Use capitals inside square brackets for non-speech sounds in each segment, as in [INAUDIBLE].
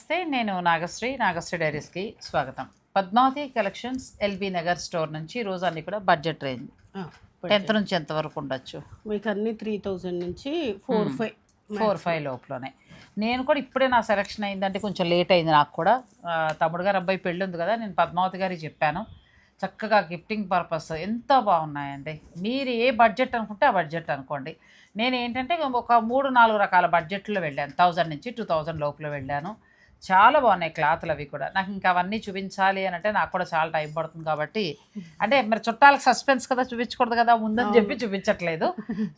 నమస్తే నేను నాగశ్రీ నాగశ్రీ డైరీస్కి స్వాగతం. Padmavathi collections LB Nagar store నుంచి రోజు అన్ని కూడా బడ్జెట్ రేంజ్. టెన్త్ నుంచి ఎంత వరకు ఉండొచ్చు? మీకు అన్ని త్రీ థౌజండ్ నుంచి ఫోర్ ఫైవ్ ఫోర్ ఫైవ్ లోపలనే. నేను కూడా ఇప్పుడే నా సెలక్షన్ అయిందంటే కొంచెం లేట్ అయింది నాకు కూడా. తమ్ముడు గారు అబ్బాయి పెళ్ళి ఉంది కదా నేను పద్మావతి గారికి చెప్పాను. చక్కగా గిఫ్టింగ్ పర్పస్ ఎంత బాగున్నాయండి. మీరు ఏ బడ్జెట్ అనుకుంటే ఆ బడ్జెట్ అనుకోండి. నేను ఏంటంటే ఒక మూడు నాలుగు రకాల బడ్జెట్లో వెళ్ళాను. థౌజండ్ నుంచి టూ థౌజండ్ లోపల వెళ్ళాను. చాలా బాగున్నాయి క్లాత్లు అవి కూడా. నాకు ఇంకా అవన్నీ చూపించాలి అని అంటే నాకు కూడా చాలా టైం పడుతుంది కాబట్టి. అంటే మరి చుట్టాలకు సస్పెన్స్ కదా చూపించకూడదు కదా ముందని చెప్పి చూపించట్లేదు.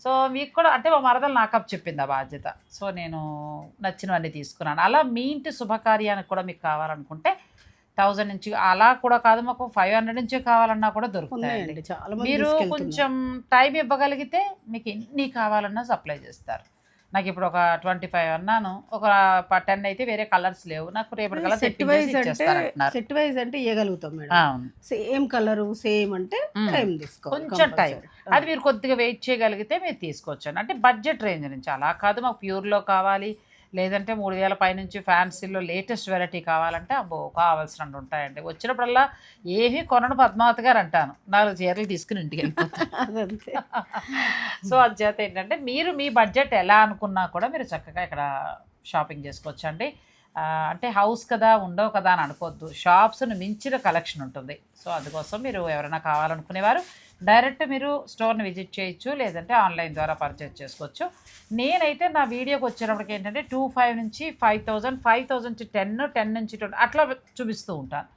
సో మీకు కూడా అంటే మా మరదలు నాకు అప్ చెప్పింది ఆ బాధ్యత. సో నేను నచ్చినవన్నీ తీసుకున్నాను. అలా మీ ఇంటి శుభకార్యానికి కూడా మీకు కావాలనుకుంటే థౌజండ్ నుంచి అలా కూడా కాదు మాకు ఫైవ్ హండ్రెడ్ నుంచే కావాలన్నా కూడా దొరుకుతాయండి. మీరు. కొంచెం టైం ఇవ్వగలిగితే మీకు ఎన్ని కావాలన్నా సప్లై చేస్తారు. నాకు ఇప్పుడు ఒక ట్వంటీ ఫైవ్ అన్నాను. ఒక టెన్ అయితే వేరే కలర్స్ లేవు. నాకు రేపటి కలర్ సెట్ వైజ్ అంటే సెట్ వైజ్ అంటే ఇవ్వగలుగుతాం మేడం. సేమ్ కలర్ సేమ్ అంటే. టైం తీసుకో కొంచెం టైం అది మీరు కొద్దిగా వెయిట్ చేయగలిగితే మీరు తీసుకోవచ్చు అంటే బడ్జెట్ రేంజ్ నుంచి అలా కాదు. మాకు ప్యూర్లో కావాలి. లేదంటే మూడు వేల పైనుంచి ఫ్యాన్సీలో లేటెస్ట్ వెరైటీ కావాలంటే అబ్బో కావాల్సినవి ఉంటాయండి. వచ్చినప్పుడల్లా ఏమీ కొనను పద్మావతి గారు అంటాను. నాలుగు చీరలు తీసుకుని ఇంటికి వెళ్ళిపోతాను. [LAUGHS] సో అది చేత ఏంటంటే మీరు మీ బడ్జెట్ ఎలా అనుకున్నా కూడా మీరు చక్కగా ఇక్కడ షాపింగ్ చేసుకోవచ్చు అండి ఆ, అంటే హౌస్ కదా ఉండవు కదా అని అనుకోవద్దు. షాప్స్ను మించిన కలెక్షన్ ఉంటుంది. సో అందుకోసం మీరు ఎవరైనా కావాలనుకునేవారు డైరెక్ట్ మీరు స్టోర్ని విజిట్ చేయొచ్చు లేదంటే ఆన్లైన్ ద్వారా పర్చేజ్ చేసుకోవచ్చు. నేనైతే నా వీడియోకి వచ్చేటప్పటికి ఏంటంటే టూ ఫైవ్ నుంచి ఫైవ్ థౌజండ్ ఫైవ్ థౌజండ్ నుంచి టెన్ టెన్ నుంచి ట్వంటీ అట్లా చూపిస్తూ ఉంటాను.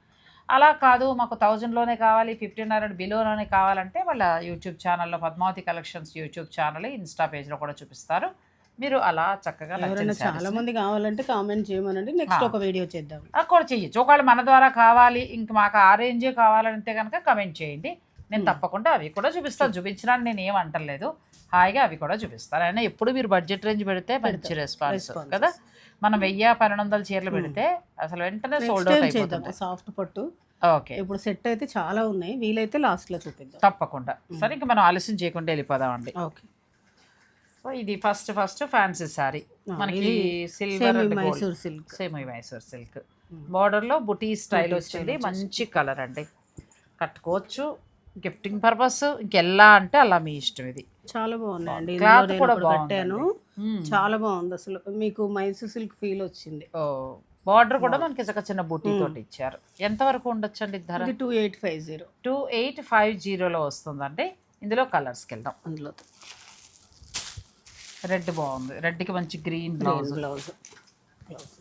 అలా కాదు మాకు థౌజండ్లోనే కావాలి ఫిఫ్టీన్ హండ్రెడ్ బిలోలోనే కావాలంటే వాళ్ళ యూట్యూబ్ ఛానల్లో Padmavathi collections YouTube channel insta పేజ్లో కూడా చూపిస్తారు. మీరు అలా చక్కగా ఎవరైనా చాలా మంది కావాలంటే కామెంట్ చేయమనండి. నెక్స్ట్. ఒక వీడియో చేద్దాం. కూడా చెయ్యొచ్చు. ఒకవేళ మన ద్వారా కావాలి ఇంక మాకు ఆ రేంజే కావాలంటే కనుక కమెంట్ చేయండి. నేను Hmm. తప్పకుండా అవి కూడా చూపిస్తాను. చూపించడానికి నేను ఏం అంటలేదు. హాయిగా అవి కూడా చూపిస్తాను. అయినా ఎప్పుడు మీరు బడ్జెట్ రేంజ్ పెడితే మంచి. రెస్పాన్స్. కదా? మనం వెయ్యి పన్నెండు వందల చీరలు Hmm. పెడితే అసలు వెంటనే సోల్డ్ అవుట్ అయిపోతుంది. సాఫ్ట్ పట్టు. ఓకే. ఇప్పుడు సెట్ అయితే చాలా ఉన్నాయి. వీలైతే లాస్ట్లో చూపిద్దాం. తప్పకుండా. సరే ఇంకా మనం ఆలస్యం చేయకుండా వెళ్ళిపోదామండి. ఓకే సో ఇది ఫస్ట్ ఫస్ట్ ఫ్యాన్సీ సారీ. ఆ, మనకి silver Mysore silk. Same Mysore silk. బార్డర్లో బుటీ స్టైల్ వచ్చింది. మంచి కలర్ అండి. కట్టుకోవచ్చు. గిఫ్టింగ్ పర్పస్ ఇంకెలా అంటే అలా మీ ఇష్టం ఇది. చాలా బాగున్నాయండి. ఇందులో క్లాత్ నేను కూడా ఒకటి బాగుంది కట్టాను చాలా బాగుంది అసలు. మీకు మైసూర్ సిల్క్ ఫీల్ వచ్చింది. ఓ బార్డర్ కూడా మనకి ఒక చిన్న బుటీ తోటి ఇచ్చారు. ఎంత వరకు ఉండొచ్చు అండి ధర? Two eight five zero two eight five జీరోలో వస్తుందండి. ఇందులో కలర్స్కి వెళ్దాం. అందులో. రెడ్ బాగుంది. రెడ్కి మంచి గ్రీన్ బ్లౌజ్. బ్లౌజ్. బ్లౌజ్.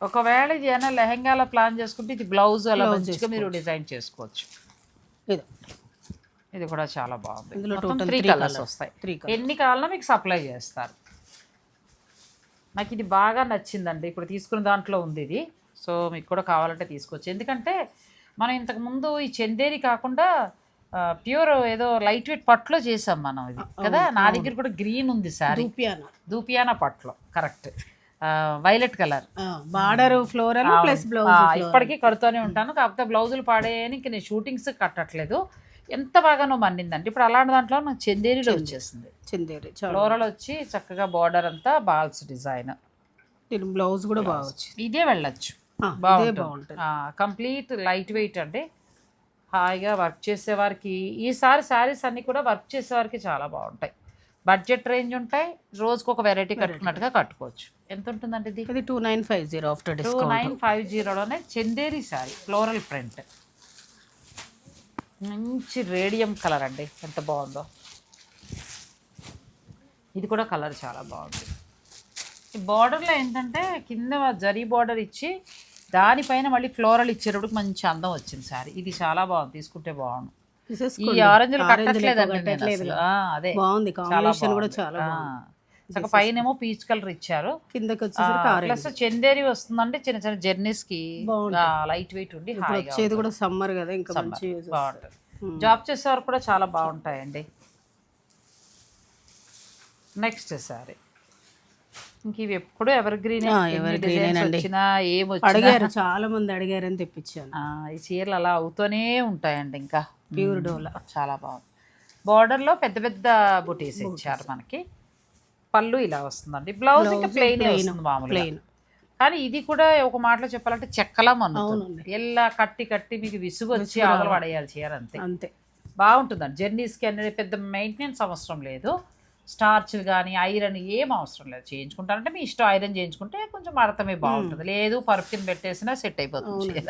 ఒకవేళ ఇది ఏమైనా లెహంగాలో ప్లాన్ చేసుకుంటే ఇది బ్లౌజ్ అలా మంచిగా మీరు డిజైన్ చేసుకోవచ్చు. ఇది. ఇది కూడా చాలా బాగుంది. ఇందులో త్రీ కలర్స్. వస్తాయి. ఎన్ని కావాలన్నా మీకు సప్లై చేస్తారు. నాకు ఇది బాగా నచ్చిందండి. ఇప్పుడు తీసుకున్న దాంట్లో ఉంది ఇది. సో మీకు కూడా కావాలంటే తీసుకోవచ్చు ఎందుకంటే మనం ఇంతకు ముందు ఈ చందేరి కాకుండా ప్యూర్ ఏదో లైట్ వెయిట్ పట్లో చేసాం మనం ఇది. కదా? నా దగ్గర కూడా గ్రీన్ ఉంది సారీ. దూపియానా. దూపియానా పట్లో correct. Violet colour. Border floral plus blouse ఇప్పటికీ కడుతూనే ఉంటాను. కాకపోతే బ్లౌజులు పాడేయని ఇంక నేను షూటింగ్స్ కట్టట్లేదు. ఎంత బాగానో మన్నిందంటే ఇప్పుడు అలాంటి దాంట్లో నాకు చందేరిలో వచ్చేసింది. చిందేరి ఫ్లోరల్ వచ్చి చక్కగా బార్డర్ అంతా బాల్స్ డిజైన్. దీని బ్లౌజ్ కూడా బాగా ఇదే వెళ్ళొచ్చు. బాగుంటుంది. కంప్లీట్ లైట్ వెయిట్ అంటే హాయిగా వర్క్ చేసేవారికి ఈసారి శారీస్ అన్నీ కూడా వర్క్ చేసేవారికి చాలా బాగుంటాయి. బడ్జెట్ రేంజ్ ఉంటాయి రోజుకు ఒక వెరైటీ కట్టుకున్నట్టుగా కట్టుకోవచ్చు. ఎంత ఉంటుందండి ఇది? ఇది two nine five zero after two nine five జీరోలోనే Chanderi sari floral print. మంచి రేడియం కలర్ అండి ఎంత బాగుందో. ఇది కూడా కలర్ చాలా బాగుంది. ఈ బార్డర్లో ఏంటంటే కింద జరీ బార్డర్ ఇచ్చి దానిపైన మళ్ళీ ఫ్లోరల్ ఇచ్చేటప్పుడు మంచి అందం వచ్చింది సారీ. ఇది చాలా బాగుంది. తీసుకుంటే బాగుంది ఈ తీసేసుకోండి. ఆరెంజ్లు Orange లు కట్టట్లేదండి ఎక్కువ నేను కట్టట్లేదు. అసలు. కదా. ఆ, అదే. బాగుంది. చాలా కాంబినేషన్ కూడా పైన ఏమో పీచ్ కలర్ ఇచ్చారు. కిందకి వచ్చేసరికి ఆరెంజ్. ప్లస్ చందేరి వస్తుందంటే చిన్న చిన్న జర్నీస్కి. లైట్ వెయిట్ ఉండి వచ్చేది కూడా సమ్మర్ కదా ఇంకా. మంచి బాగుంటుంది. జాబ్ చేసేవారు కూడా చాలా బాగుంటాయండి. నెక్స్ట్ సారీ. ఇంక ఇవి ఎప్పుడు ఎవర్ గ్రీన్ evergreen ఏనండి. వచ్చినా ఏం వచ్చినా. అడిగారు చాలా మంది అడిగారని తెప్పించాను. ఆ, ఈ చీరలు అలా అవుతూనే ఉంటాయండి ఇంకా. ప్యూర్. డోలా. చాలా బాగుంది. బార్డర్లో పెద్ద పెద్ద బుటీస్ ఇచ్చారు మనకి. పళ్ళు ఇలా వస్తుందండి. బ్లౌజ్ ఇంకా ప్లెయిన్ వస్తుంది ప్లెయిన్ కానీ ఇది కూడా ఒక మాటలో చెప్పాలంటే చెక్కలా అవునండి. ఎలా కట్టి కట్టి మీకు విసుగు వచ్చి రావాలి. పడేయాలి చీర అంతే. అంతే. బాగుంటుందండి. జర్నీస్కి అనేది పెద్ద మెయింటెనెన్స్ అవసరం లేదు. స్టార్చ్లు కానీ ఐరన్ ఏం అవసరం లేదు. చేయించుకుంటారంటే మీ ఇష్టం. ఐరన్ చేయించుకుంటే కొంచెం మడతమే బాగుంటుంది. లేదు కింద పెట్టేసినా సెట్ అయిపోతుంది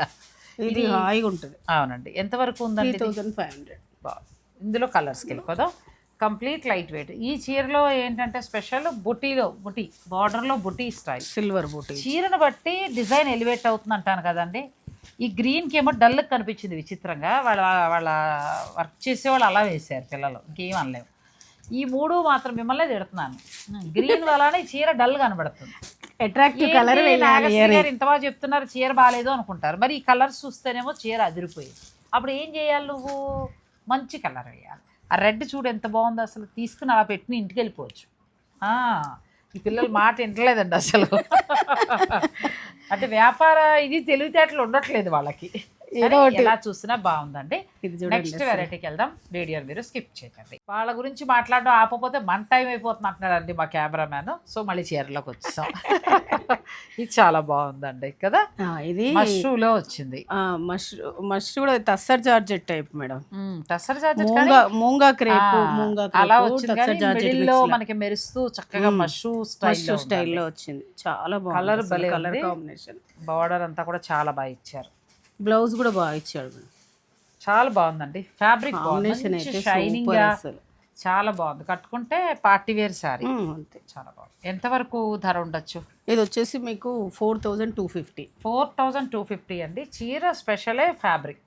ఇది హాయిగా ఉంటుంది అవునండి. ఎంతవరకు ఉందండి? Thousand five hundred. బాగుంది ఇందులో కలర్స్కి వెళ్ళిపోదాం. Complete light weight. ఈ చీరలో ఏంటంటే స్పెషల్ బుటీలో బుటీ బార్డర్లో బుటీ స్టైల్. సిల్వర్ బూటీ. చీరను బట్టి డిజైన్ ఎలివేట్ అవుతుంది అంటాను కదండి. ఈ గ్రీన్కి ఏమో డల్ కనిపించింది విచిత్రంగా. వాళ్ళ వాళ్ళ వర్క్ చేసే వాళ్ళు అలా వేశారు పిల్లలు. ఇంకేం అనలేము. ఈ మూడు మాత్రం మిమ్మల్ని తిడుతున్నాను. గ్రీన్ వలన ఈ చీర డల్ కనబడుతుంది. అట్రాక్టివ్ కలర్ ఇంత బాగా చెప్తున్నారు చీర బాగాలేదు అనుకుంటారు. మరి ఈ కలర్స్ చూస్తేనేమో చీర అదిరిపోయింది. అప్పుడు ఏం చేయాలి నువ్వు? మంచి కలర్ వేయాలి. ఆ రెడ్ చూడు ఎంత బాగుందో అసలు. తీసుకుని అలా పెట్టిన ఇంటికి వెళ్ళిపోవచ్చు. ఆ, ఈ పిల్లలు మాట వింటలేదండి అసలు. [LAUGHS] అంటే వ్యాపార ఇది తెలివితేటలు ఉండట్లేదు వాళ్ళకి. ఏదో. ఎలా చూసినా బాగుందండి. నెక్స్ట్ వెరైటీకి వెళ్దాం. వీడియో మీరు స్కిప్ చేయకండి. వాళ్ళ గురించి మాట్లాడడం ఆపకపోతే మన టైం అయిపోతుంది అంటున్నాడండి మా కెమెరామ్యాన్ సో మళ్ళీ చీరలోకి వచ్చేసాం. [LAUGHS] ఇది చాలా బాగుందండి కదా? ఇది మష్రూలో వచ్చింది. మష్రూ మష్రూ కూడా tussar georgette type madam. Moonga crepe moonga అలా వచ్చింది తస్సర్ జార్జెట్ middle లో మనకి మెరుస్తూ చక్కగా మష్రూ స్టైల్ స్టైల్లో వచ్చింది. చాలా బాగుంది కలర్. కాంబినేషన్ బార్డర్ అంతా కూడా చాలా బాగా ఇచ్చారు. బ్లౌజ్ కూడా బాగా ఇచ్చాడు చాలా బాగుందండి. ఫ్యాబ్రిక్ షైనింగ్ చాలా బాగుంది. కట్టుకుంటే పార్టీ వేర్ శారీ. అంతే. చాలా బాగుంది. ఎంతవరకు ధర ఉండొచ్చు? ఇది వచ్చేసి మీకు four thousand two fifty four thousand two fifty అండి. చీర స్పెషలే ఫ్యాబ్రిక్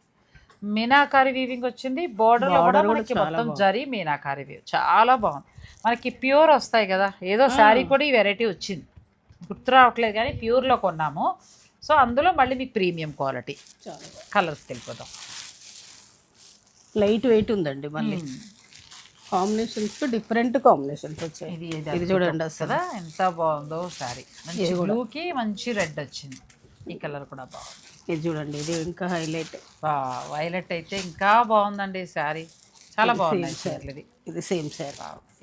మీనాకారి వీవింగ్ వచ్చింది. బోర్డర్ కూడా మనకి మొత్తం. జరీ మీనాకారి వీవ్ చాలా బాగుంది. మనకి ప్యూర్ వస్తాయి కదా. ఏదో శారీ కూడా ఈ వెరైటీ వచ్చింది. గుర్తు రావట్లేదు కానీ ప్యూర్లో కొన్నాము. సో అందులో మళ్ళీ మీకు ప్రీమియం క్వాలిటీ. చాలా. బాగుంది కలర్స్కి వెళ్ళిపోదాం లైట్ వెయిట్ ఉందండి మళ్ళీ. కాంబినేషన్స్ డిఫరెంట్ కాంబినేషన్స్ వచ్చాయి. ఇది ఇది చూడండి అసలు. ఎంత బాగుందో శారీ మంచి బ్లూకి మంచి రెడ్ వచ్చింది. ఈ కలర్ కూడా బాగుంది. ఇది చూడండి ఇది ఇంకా హైలైట్. వైలెట్ అయితే ఇంకా బాగుందండి ఈ శారీ. చాలా చీరలు ఇది ఇది సేమ్ సార్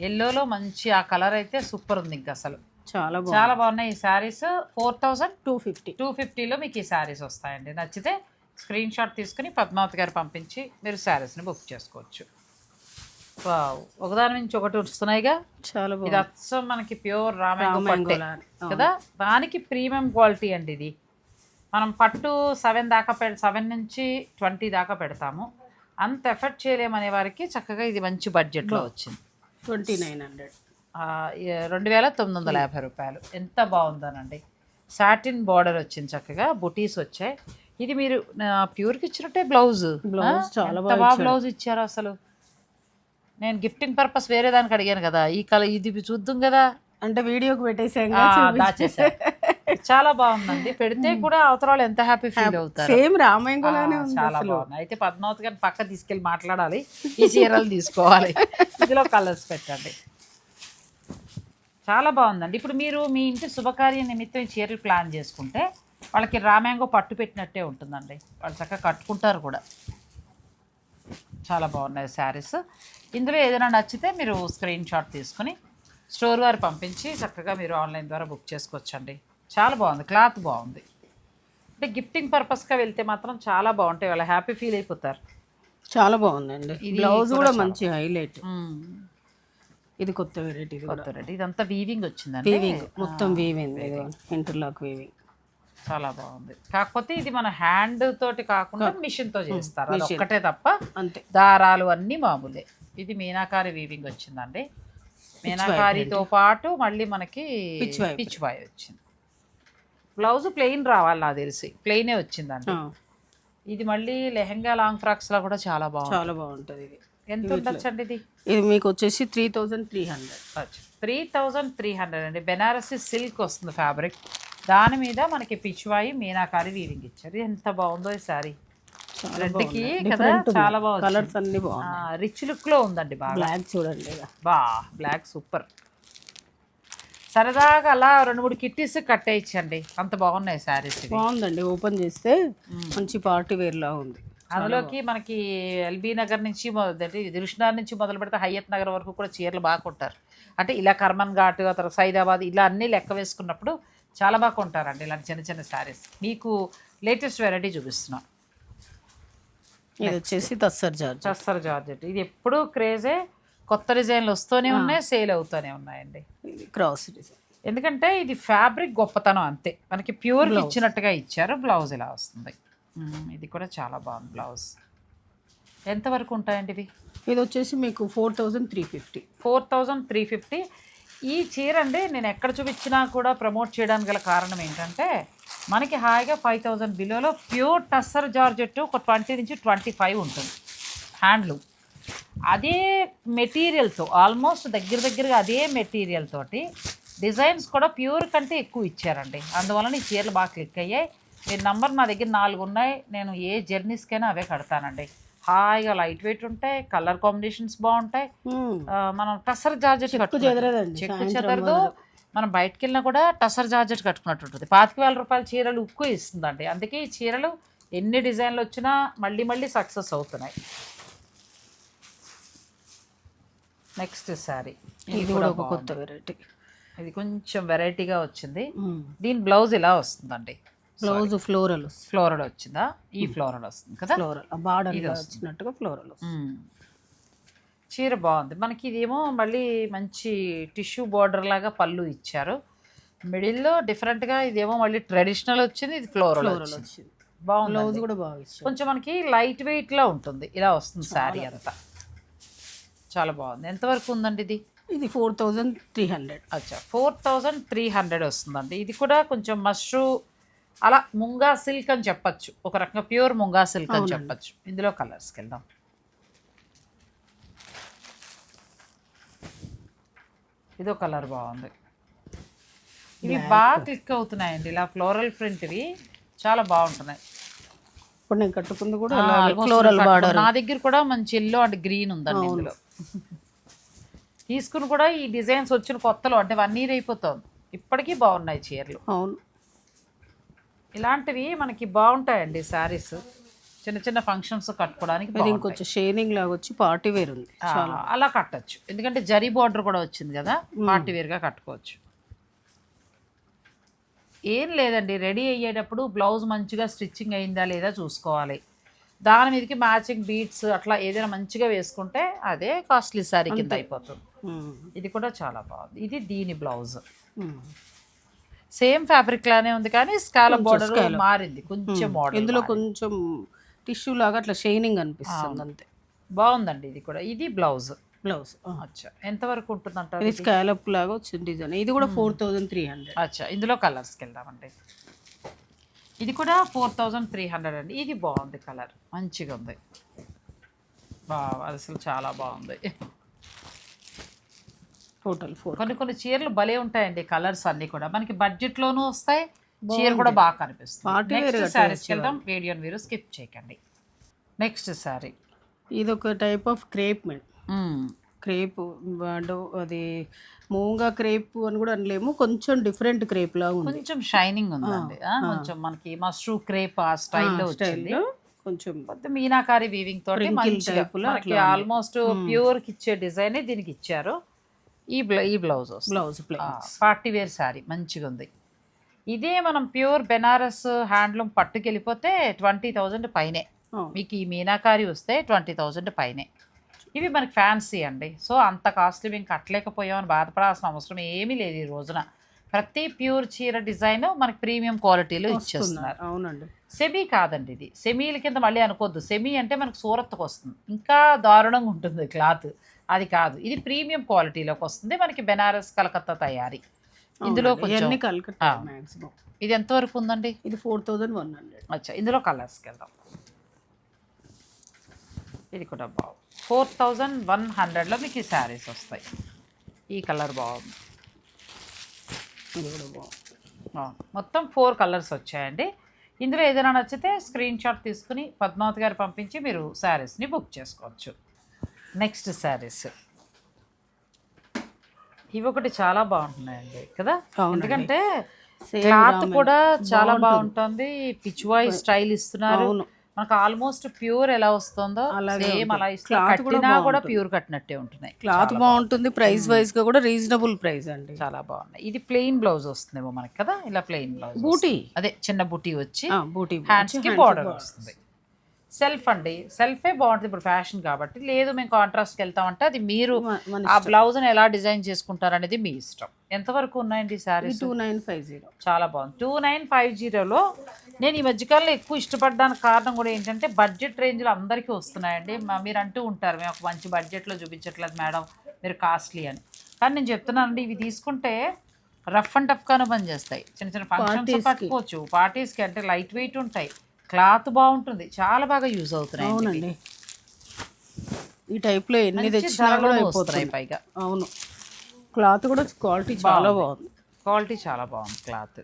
ఎల్లోలో మంచి ఆ కలర్ అయితే సూపర్ ఉంది ఇంకా అసలు. చాలా చాలా బాగున్నాయి ఈ saris. Four thousand two fifty. Two ఫిఫ్టీలో మీకు ఈ శారీస్ వస్తాయండి. నచ్చితే స్క్రీన్ షాట్ తీసుకుని పద్మావతి గారు పంపించి మీరు శారీస్ని బుక్ చేసుకోవచ్చు. ఒకదాని నుంచి ఒకటి వస్తున్నాయిగా. చాలా ఇది అచ్చం మనకి ప్యూర్. అవును. కదా? దానికి ప్రీమియం క్వాలిటీ అండి ఇది. మనం పట్టు సెవెన్ దాకా పె సెవెన్ నుంచి ట్వంటీ దాకా పెడతాము. అంత ఎఫర్ట్ చేయలేమనే వారికి చక్కగా ఇది మంచి బడ్జెట్లో వచ్చింది. Twenty nine hundred. రెండు వేల తొమ్మిది వందల యాభై రూపాయలు. ఎంత బాగుందోనండి. సాటిన్ బార్డర్ వచ్చింది చక్కగా బుటీస్ వచ్చాయి. ఇది మీరు ప్యూర్కి ఇచ్చినట్టే బ్లౌజ్ Blouse చాలా బాగా. బ్లౌజ్ ఇచ్చారు. అసలు? నేను గిఫ్టింగ్ పర్పస్ వేరే దానికి అడిగాను కదా ఈ కలర్ ఇది చూద్దాం కదా. అంటే వీడియోకి పెట్టేసాం ఆ, దాచేసా. చాలా బాగుందండి. పెడితే కూడా అవతల వాళ్ళు ఎంత హ్యాపీ ఫీల్ అవుతారు. సేమ్ ఉంది చాలా బాగుంది. అయితే పద్మావతి గారిని పక్క తీసుకెళ్ళి మాట్లాడాలి. ఈ చీరలు తీసుకోవాలి. [LAUGHS] ఇందులో కలర్స్ పెట్టండి. చాలా బాగుందండి. ఇప్పుడు మీరు మీ ఇంటి శుభకార్య నిమిత్తం ఈ చీరలు ప్లాన్ చేసుకుంటే వాళ్ళకి రామ్యాంగో పట్టు పెట్టినట్టే ఉంటుందండి. వాళ్ళు చక్కగా కట్టుకుంటారు కూడా. చాలా బాగున్నాయి శారీస్. ఇందులో ఏదైనా నచ్చితే మీరు స్క్రీన్ షాట్ తీసుకుని స్టోర్ వారు పంపించి చక్కగా మీరు ఆన్లైన్ ద్వారా బుక్ చేసుకోవచ్చండి. చాలా బాగుంది. క్లాత్ బాగుంది. అంటే గిఫ్టింగ్ పర్పస్గా వెళ్తే మాత్రం చాలా బాగుంటాయి. వాళ్ళు హ్యాపీ ఫీల్ అయిపోతారు. చాలా బాగుందండి. బ్లౌజ్ కూడా మంచి హైలైట్. ఇది కొత్త వెరైటీ కొత్త రెడీ ఇదంతా వీవింగ్ వచ్చిందండి వీవింగ్ మొత్తం వీవింగ్ ఇది ఇంటర్లాక్ వీవింగ్ చాలా బాగుంది. కాకపోతే ఇది మన హ్యాండ్ తోటి కాకుండా మిషన్తో చేస్తారు. అది. ఒక్కటే తప్ప అంతే. దారాలు అన్నీ మామూలే. ఇది మీనాకారి వీవింగ్ వచ్చిందండి. మీనాకారితో పాటు మళ్ళీ మనకి. పిచ్ బాయ్ వచ్చింది. బ్లౌజ్ ప్లెయిన్ రావాలి నాకు తెలిసి. ప్లెయినే వచ్చిందండి. ఇది మళ్ళీ లెహంగా లాంగ్ ఫ్రాక్స్లో కూడా చాలా బాగుంది చాలా బాగుంటుంది ఇది. ఎంత ఉండొచ్చండి ఇది? ఇది మీకు వచ్చేసి three thousand three hundred. Three thousand three hundred అండి. బెనారసి సిల్క్ వస్తుంది ఫ్యాబ్రిక్. దాని మీద మనకి పిచ్వాయి మీనాకారి వీవింగ్ ఇచ్చారు. ఎంత బాగుందో ఈ సారీ. రెడ్కి బాగుంది. కదా చాలా బాగా కలర్స్ అన్ని బాగున్నాయి. రిచ్ లుక్లో ఉందండి బాగా. బ్లాక్ చూడండి. బా బ్లాక్ సూపర్ సరదాగా అలా రెండు మూడు కిట్టీస్ కట్టేయచ్చండి. అంత బాగున్నాయి శారీస్ బాగుందండి. ఓపెన్ చేస్తే మంచి పార్టీ వేర్ లా ఉంది. అందులోకి మనకి ఎల్బీ నగర్ నుంచి దిరుషునార్ నుంచి మొదలు పెడితే హయ్యత్ నగర్ వరకు కూడా చీరలు బాగా కొంటారు. అంటే ఇలా కర్మన్ ఘాట్ ఆ తర్వాత సైదాబాద్ ఇలా అన్నీ లెక్క వేసుకున్నప్పుడు చాలా బాగా కొంటారండి ఇలాంటి చిన్న చిన్న శారీస్. మీకు లేటెస్ట్ వెరైటీ చూపిస్తున్నాం. ఇది వచ్చేసి తస్సర్ జార్జ్ చస్తర్ జార్జెట్. ఇది ఎప్పుడూ క్రేజే కొత్త డిజైన్లు వస్తూనే ఉన్నాయి సేల్ అవుతూనే ఉన్నాయండి. Cross design. ఎందుకంటే ఇది ఫ్యాబ్రిక్ గొప్పతనం అంతే. మనకి ప్యూర్ ఇచ్చినట్టుగా ఇచ్చారు బ్లౌజ్ ఇలా వస్తుంది. ఇది కూడా చాలా బాగుంది బ్లౌజ్. ఎంతవరకు ఉంటాయండి ఇవి? ఇది వచ్చేసి మీకు four thousand three fifty. Four thousand three fifty. ఈ చీర అండి నేను ఎక్కడ చూపించినా కూడా ప్రమోట్ చేయడానికి గల కారణం ఏంటంటే మనకి హాయిగా ఫైవ్ థౌజండ్ బిలోలో ప్యూర్ టస్సర్ జార్జెట్ ఒక ట్వంటీ నుంచి ట్వంటీ ఫైవ్ ఉంటుంది. హ్యాండ్లూమ్ అదే మెటీరియల్తో ఆల్మోస్ట్ దగ్గర దగ్గరగా అదే మెటీరియల్ తోటి డిజైన్స్ కూడా ప్యూర్ కంటే ఎక్కువ ఇచ్చారండి. అందువలన ఈ చీరలు బాగా క్లిక్ అయ్యాయి. మీ నంబర్ నా దగ్గర నాలుగు ఉన్నాయి. నేను ఏ జర్నీస్కైనా అవే కడతానండి. హాయిగా లైట్ వెయిట్ ఉంటాయి కలర్ కాంబినేషన్స్ బాగుంటాయి. మనం టసర్ జార్జెట్ చెదరదండి, చెక్కు చెదరదు. మనం బయటకు వెళ్ళినా కూడా టసర్ జార్జెట్ కట్టుకున్నట్టు ఉంటుంది. పాతిక వేల రూపాయల చీరలు ఉక్కు ఇస్తుందండి. అందుకే ఈ చీరలు ఎన్ని డిజైన్లు వచ్చినా మళ్ళీ మళ్ళీ సక్సెస్ అవుతున్నాయి. నెక్స్ట్ శారీ. ఇది కూడా ఒక కొత్త వెరైటీ ఇది కొంచెం వెరైటీగా వచ్చింది. దీని బ్లౌజ్ ఇలా వస్తుందండి. బ్లౌజ్ ఫ్లోరల్ ఫ్లోరల్ వచ్చిందా? ఈ ఫ్లోరల్ వస్తుంది కదా? ఫ్లోరల్ బార్డర్ వచ్చినట్టుగా ఫ్లోరల్. చీర బాగుంది. మనకి ఇదేమో మళ్ళీ మంచి టిష్యూ బార్డర్ లాగా పళ్ళు ఇచ్చారు. మిడిల్లో డిఫరెంట్గా ఇదేమో మళ్ళీ ట్రెడిషనల్ వచ్చింది ఇది ఫ్లోరల్ వచ్చింది. బాగుంది బ్లౌజ్ కూడా బాగా ఇచ్చారు. కొంచెం మనకి లైట్ వెయిట్లో ఉంటుంది. ఇలా వస్తుంది శారీ అంతా. చాలా బాగుంది. ఎంతవరకు ఉందండి ఇది? ఇది ఫోర్ థౌజండ్ త్రీ హండ్రెడ్ అచ్చా. ఫోర్ థౌజండ్ త్రీ హండ్రెడ్ వస్తుందండి. ఇది కూడా కొంచెం మష్రూ అలా ముంగా సిల్క్ అని చెప్పచ్చు. ఒక రకంగా ప్యూర్ ముంగా సిల్క్ అని చెప్పచ్చు. ఇందులో కలర్స్కి వెళ్దాం ఇదో కలర్ బాగుంది. ఇవి బాగా క్లిక్ అవుతున్నాయండి. ఇలా ఫ్లోరల్ ప్రింట్వి చాలా బాగుంటున్నాయి. ఇప్పుడు నేను కట్టుకుంది కూడా ఫ్లోరల్. బార్డర్. నా దగ్గర కూడా మంచి ఎల్లో అండ్ గ్రీన్ ఉందండి ఇందులో. [LAUGHS] తీసుకుని కూడా ఈ డిజైన్స్ వచ్చిన కొత్తలో అంటే వన్ ఇయర్ అయిపోతుంది. ఇప్పటికీ బాగున్నాయి చీరలు. అవును. ఇలాంటివి మనకి బాగుంటాయండి శారీస్. చిన్న చిన్న ఫంక్షన్స్ కట్టుకోవడానికి. ఇంకొంచెం షేనింగ్ లాగా వచ్చి పార్టీ వేర్ ఉంది. అలా కట్టచ్చు. ఎందుకంటే జరీ బార్డర్ కూడా వచ్చింది కదా పార్టీ వేర్గా కట్టుకోవచ్చు. ఏం లేదండి రెడీ అయ్యేటప్పుడు బ్లౌజ్ మంచిగా స్టిచ్చింగ్ అయిందా లేదా చూసుకోవాలి. దాని మీదకి మ్యాచింగ్ బీట్స్ అట్లా ఏదైనా మంచిగా వేసుకుంటే అదే కాస్ట్లీ శారీ కింద అయిపోతుంది. ఇది కూడా చాలా బాగుంది. ఇది దీని బ్లౌజ్. సేమ్ ఫ్యాబ్రిక్ లానే ఉంది కానీ స్కాలప్ బార్డర్ మారింది కొంచెం మోడల్ ఇందులో కొంచెం టిష్యూ లాగా అట్లా షైనింగ్ అనిపిస్తుంది అంతే. బాగుందండి ఇది కూడా. ఇది బ్లౌజ్. బ్లౌజ్ అచ్చా. ఎంతవరకు ఉంటుందంటారు ఇది స్కాలప్ లాగా వచ్చింది డిజైన్. ఇది కూడా ఫోర్ థౌజండ్ త్రీ హండ్రెడ్. అచ్చా. ఇందులో కలర్స్కి వెళ్దామండి. ఇది కూడా ఫోర్ థౌజండ్ త్రీ హండ్రెడ్ అండి. ఇది బాగుంది కలర్. మంచిగా ఉంది బా అసలు చాలా బాగుంది. టోటల్ ఫోర్ కొన్ని కొన్ని చీరలు భలే ఉంటాయండి కలర్స్ అన్నీ కూడా. మనకి బడ్జెట్లోనూ వస్తాయి చీర కూడా బాగా కనిపిస్తుంది. Party wear నెక్స్ట్గా శారీస్కి వెళ్దాం వీడియోని మీరు స్కిప్ చేయకండి. నెక్స్ట్ శారీ ఇది ఒక type of crepe madam crepe అది మూంగా క్రేప్ అని కూడా అనలేము కొంచెం డిఫరెంట్ క్రేప్ లాగా ఉంది. కొంచెం షైనింగ్ ఉందండి. కొంచెం మనకి మష్రూ క్రేప్ ఆ స్టైల్లో వచ్చింది. స్టైల్లో కొంచెం మీనాకారి వీవింగ్ తోటి లో ఆల్మోస్ట్ ప్యూర్కి ఇచ్చే డిజైన్ దీనికి ఇచ్చారు. ఈ బ్లౌ ఈ blouse blouse party wear sari మంచిగా ఉంది. ఇదే మనం ప్యూర్ బెనారస్ హ్యాండ్లూమ్ పట్టుకెళ్ళిపోతే ట్వంటీ థౌజండ్ పైనే. మీకు ఈ మీనాకారి వస్తే ట్వంటీ థౌజండ్ పైనే. ఇవి మనకి ఫ్యాన్సీ అండి. సో అంత కాస్ట్లీ మేము కట్టలేకపోయామని బాధపడాల్సిన అవసరం ఏమీ లేదు ఈ రోజున. ప్రతి ప్యూర్ చీర డిజైన్ మనకి ప్రీమియం క్వాలిటీలో ఇచ్చేస్తున్నారు. అవునండి. సెమీ కాదండి ఇది. సెమీల కింద మళ్ళీ అనుకోవద్దు. సెమీ అంటే మనకు సూరత్కి వస్తుంది. ఇంకా దారుణంగా ఉంటుంది క్లాత్. అది కాదు. ఇది ప్రీమియం క్వాలిటీలోకి వస్తుంది. మనకి బెనారస్ కలకత్తా తయారీ. ఇందులో కొంచెం ఇవన్నీ కలకత్తా మ్యాక్సిమం ఇది ఎంతవరకు ఉందండి? ఇది ఫోర్ థౌజండ్ వన్ హండ్రెడ్. అచ్చా. ఇందులో కలర్స్కి వెళ్దాం ఇది కూడా బాగుంది ఫోర్ థౌజండ్ వన్ హండ్రెడ్లో మీకు ఈ శారీస్ వస్తాయి. ఈ కలర్ బాగుంది ఇది కూడా బాగుంది మొత్తం ఫోర్ కలర్స్ వచ్చాయండి. ఇందులో ఏదైనా నచ్చితే స్క్రీన్ షాట్ తీసుకుని పద్మావతి గారు పంపించి మీరు శారీస్ని బుక్ చేసుకోవచ్చు. నెక్స్ట్ శారీస్. ఇవి ఒకటి చాలా బాగుంటున్నాయండి కదా. ఎందుకంటే క్లాత్. కూడా చాలా బాగుంటుంది. పిచ్వాయి స్టైల్ ఇస్తున్నారు. మనకు ఆల్మోస్ట్ ప్యూర్ ఎలా వస్తుందో సేమ్. అలా కట్టినా కూడా. ప్యూర్ కట్టినట్టే ఉంటున్నాయి. క్లాత్ బాగుంటుంది. ప్రైస్ వైజ్గా కూడా రీజనబుల్ ప్రైస్ అండి. చాలా బాగున్నాయి. ఇది ప్లెయిన్ బ్లౌజ్ వస్తుందేమో మనకి కదా? ఇలా ప్లెయిన్ బ్లౌజ్ బూటీ. అదే చిన్న బుటీ వచ్చి బూటీ. హ్యాండ్స్కి బార్డర్ వస్తుంది. సెల్ఫ్ అండి. సెల్ఫే బాగుంటుంది ఇప్పుడు ఫ్యాషన్ కాబట్టి. లేదు మేము కాంట్రాస్ట్కి వెళ్తామంటే అది మీరు ఆ బ్లౌజ్ని ఎలా డిజైన్ చేసుకుంటారు అనేది మీ ఇష్టం. ఎంతవరకు ఉన్నాయండి saris? Two nine five zero చాలా బాగుంది. టూ నైన్ ఫైవ్ జీరోలో నేను ఈ మధ్యకాలంలో ఎక్కువ ఇష్టపడడానికి కారణం కూడా ఏంటంటే బడ్జెట్ రేంజ్లో అందరికీ వస్తున్నాయండి. మీరు అంటూ ఉంటారు మేము ఒక మంచి బడ్జెట్లో చూపించట్లేదు మేడం మీరు కాస్ట్లీ అని. కానీ నేను చెప్తున్నానండి ఇవి తీసుకుంటే రఫ్ అండ్ టఫ్గానే పనిచేస్తాయి. చిన్న చిన్న ఫంక్షన్స్. కట్టుకోవచ్చు పార్టీస్కి అంటే లైట్ వెయిట్ ఉంటాయి. క్లాత్ బాగుంటుంది. చాలా బాగా యూజ్ అవుతున్నాయి అవునండి. ఈ టైప్లో ఎన్ని తెచ్చినా కూడా అయిపోతుంది పైగా. అవును. క్లాత్ కూడా క్వాలిటీ చాలా బాగుంది. క్వాలిటీ చాలా బాగుంది క్లాత్.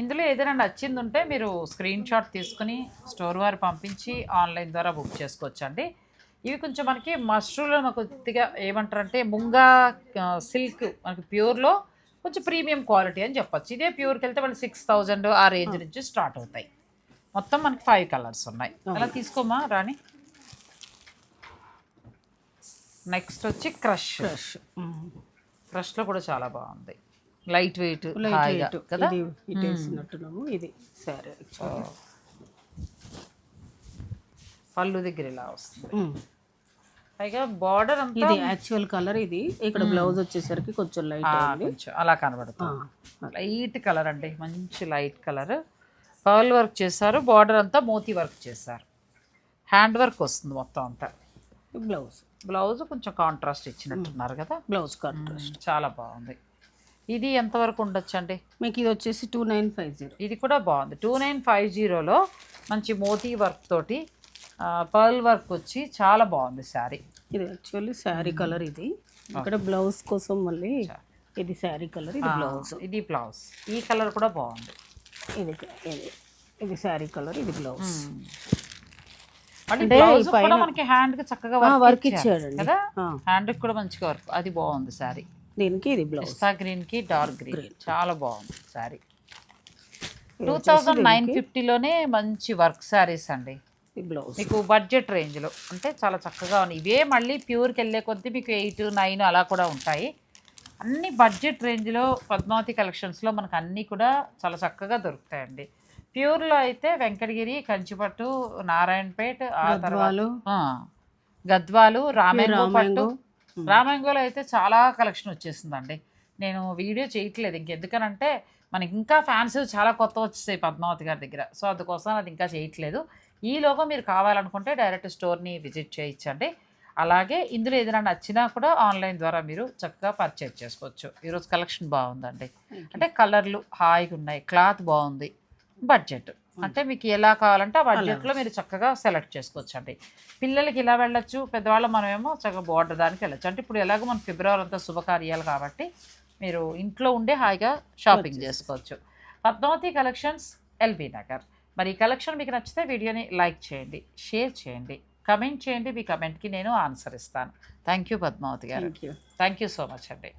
ఇందులో ఏదైనా నచ్చింది ఉంటే మీరు స్క్రీన్ షాట్ తీసుకుని స్టోర్ వారు పంపించి ఆన్లైన్ ద్వారా బుక్ చేసుకోవచ్చు అండి ఇవి కొంచెం మనకి మష్రూమ్లో కొద్దిగా ఏమంటారంటే ముంగా సిల్క్ మనకి ప్యూర్లో కొంచెం ప్రీమియం క్వాలిటీ అని చెప్పొచ్చు. ఇదే ప్యూర్కి వెళ్తే మనకి సిక్స్ థౌజండ్ ఆ రేంజ్ నుంచి స్టార్ట్ అవుతాయి. మొత్తం మనకి ఫైవ్ కలర్స్ ఉన్నాయి. అలా తీసుకోమా రాణి? నెక్స్ట్ వచ్చి క్రష్ ఫ్రెష్ క్రష్లో కూడా చాలా బాగుంది. లైట్ వెయిట్ లైట్ కదా? ఇది సరే పళ్ళు దగ్గర ఇలా వస్తుంది. పైగా బార్డర్ ఇది యాక్చువల్ కలర్ ఇది. ఇక్కడ బ్లౌజ్ వచ్చేసరికి కొంచెం లైట్ కొంచెం. అలా కనబడుతుంది. లైట్ కలర్ అండి. మంచి లైట్ కలర్ పర్ల్ వర్క్ చేశారు. బార్డర్ అంతా మోతీ వర్క్ చేశారు. హ్యాండ్ వర్క్ వస్తుంది మొత్తం అంతా. బ్లౌజ్ బ్లౌజ్ కొంచెం కాంట్రాస్ట్ ఇచ్చినట్టున్నారు కదా? బ్లౌజ్ కాంట్రాస్ట్ చాలా బాగుంది. ఇది ఎంతవరకు ఉండొచ్చు అండి? మీకు ఇది వచ్చేసి టూ నైన్ ఫైవ్ జీరో ఇది కూడా బాగుంది. టూ నైన్ ఫైవ్ జీరోలో మంచి మోతీ వర్క్ తోటి పర్ల్ వర్క్ వచ్చి చాలా బాగుంది శారీ. ఇది యాక్చువల్లీ శారీ కలర్ ఇది. ఇక్కడ బ్లౌజ్ కోసం మళ్ళీ ఇది శారీ కలర్ ఇది బ్లౌజ్. ఇది బ్లౌజ్. ఈ కలర్ కూడా బాగుంది. ఇది ఇది శారీ కలర్ ఇది బ్లౌజ్. అంటే పైన- మనకి హ్యాండ్కి చక్కగా వర్క్ ఇచ్చాడండి. కదా? హ్యాండ్కి కూడా మంచిగా వర్క్ అది బాగుంది శారీ. దీనికి ఇది బ్లౌజ్. పిస్తా గ్రీన్కి డార్క్ గ్రీన్ చాలా బాగుంది శారీ. టూ థౌజండ్ నైన్ ఫిఫ్టీలోనే మంచి వర్క్ శారీస్ అండి. ఈ బ్లౌజ్. మీకు బడ్జెట్ రేంజ్లో. అంటే చాలా చక్కగా ఉన్నాయి. ఇవే మళ్ళీ ప్యూర్కి వెళ్ళే కొద్దీ మీకు ఎయిట్ నైన్ అలా కూడా ఉంటాయి. అన్ని బడ్జెట్ రేంజ్లో పద్మావతి కలెక్షన్స్లో మనకు అన్నీ కూడా చాలా చక్కగా దొరుకుతాయండి. ప్యూర్లో అయితే వెంకటగిరి కంచిపట్టు నారాయణపేట్ ఆ తర్వాత గద్వాలు. రామాంగో పట్టు. రామాంగో. రామాంగోలో అయితే చాలా కలెక్షన్ వచ్చేసిందండి. నేను వీడియో చేయట్లేదు. ఇంకెందుకనంటే మనకి ఇంకా ఫ్యాన్స్ చాలా కొత్త వచ్చేసాయి పద్మావతి గారి దగ్గర. సో అందుకోసం అది ఇంకా చేయట్లేదు. ఈలోగా మీరు కావాలనుకుంటే డైరెక్ట్ స్టోర్ని విజిట్ చేయించండి అలాగే ఇందులో ఏదైనా నచ్చినా కూడా ఆన్లైన్ ద్వారా మీరు చక్కగా పర్చేజ్ చేసుకోవచ్చు. ఈరోజు కలెక్షన్ బాగుందండి. అంటే కలర్లు హాయిగా ఉన్నాయి క్లాత్ బాగుంది బడ్జెట్. అంటే మీకు ఎలా కావాలంటే ఆ బడ్జెట్లో మీరు చక్కగా సెలెక్ట్ చేసుకోవచ్చు అండి పిల్లలకి ఇలా వెళ్ళొచ్చు పెద్దవాళ్ళ మనమేమో చక్కగా బార్డర్ దానికి వెళ్ళొచ్చు. అంటే ఇప్పుడు ఎలాగో మన ఫిబ్రవరి అంతా శుభకార్యాలు కాబట్టి మీరు ఇంట్లో ఉండే హాయిగా షాపింగ్ చేసుకోవచ్చు. Padmavati collections LB Nagar. మరి ఈ కలెక్షన్ మీకు నచ్చితే వీడియోని లైక్ చేయండి షేర్ చేయండి కమెంట్ చేయండి మీ కమెంట్కి నేను ఆన్సర్ ఇస్తాను. థ్యాంక్ యూ పద్మావతి గారు. థ్యాంక్ యూ సో మచ్ అండి.